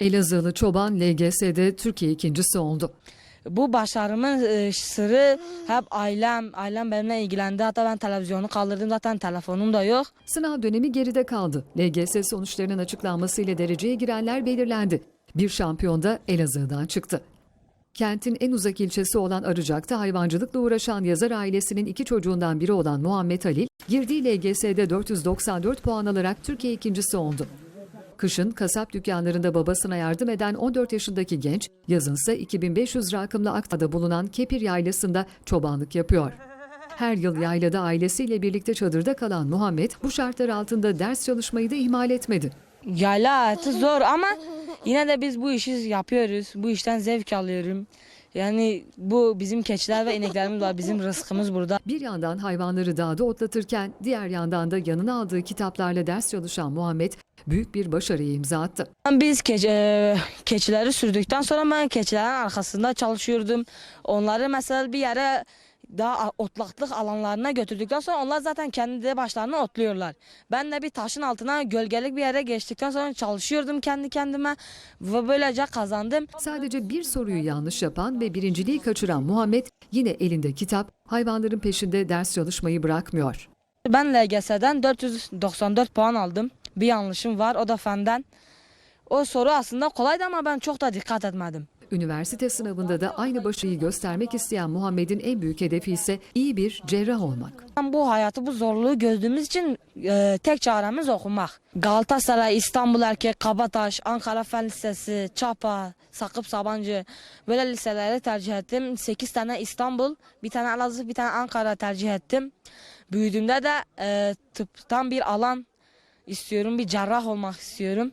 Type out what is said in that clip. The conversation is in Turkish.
Elazığlı çoban LGS'de Türkiye ikincisi oldu. Bu başarımın e, sırrı hep ailem. Ailem benimle ilgilendi. Hatta ben televizyonu kaldırdım. Zaten telefonum da yok. Sınav dönemi geride kaldı. LGS sonuçlarının açıklanmasıyla dereceye girenler belirlendi. Bir şampiyon da Elazığ'dan çıktı. Kentin en uzak ilçesi olan Arıcak'ta hayvancılıkla uğraşan yazar ailesinin iki çocuğundan biri olan Muhammed Halil, girdiği LGS'de 494 puan alarak Türkiye ikincisi oldu. Kışın kasap dükkanlarında babasına yardım eden 14 yaşındaki genç, yazınsa 2500 rakımlı Akda'da bulunan Kepir Yaylası'nda çobanlık yapıyor. Her yıl yaylada ailesiyle birlikte çadırda kalan Muhammed bu şartlar altında ders çalışmayı da ihmal etmedi. Yayla hayatı zor ama yine de biz bu işi yapıyoruz. Bu işten zevk alıyorum. Yani bu bizim keçiler ve ineklerimiz var. Bizim rızkımız burada. Bir yandan hayvanları dağda otlatırken diğer yandan da yanına aldığı kitaplarla ders çalışan Muhammed büyük bir başarıya imza attı. Biz keçi, e, keçileri sürdükten sonra ben keçilerin arkasında çalışıyordum. Onları mesela bir yere daha otlaklık alanlarına götürdükten sonra onlar zaten kendi başlarına otluyorlar. Ben de bir taşın altına gölgelik bir yere geçtikten sonra çalışıyordum kendi kendime ve böylece kazandım. Sadece bir soruyu yanlış yapan ve birinciliği kaçıran Muhammed yine elinde kitap, hayvanların peşinde ders çalışmayı bırakmıyor. Ben LGS'den 494 puan aldım. Bir yanlışım var o da fenden. O soru aslında kolaydı ama ben çok da dikkat etmedim. Üniversite sınavında da aynı başarıyı göstermek isteyen Muhammed'in en büyük hedefi ise iyi bir cerrah olmak. Bu hayatı, bu zorluğu gördüğümüz için e, tek çaremiz okumak. Galatasaray, İstanbul Erkek, Kabataş, Ankara Fen Lisesi, Çapa, Sakıp Sabancı böyle liseleri tercih ettim. 8 tane İstanbul, bir tane Elazığ, bir tane Ankara tercih ettim. Büyüdüğümde de e, tıptan bir alan istiyorum, bir cerrah olmak istiyorum.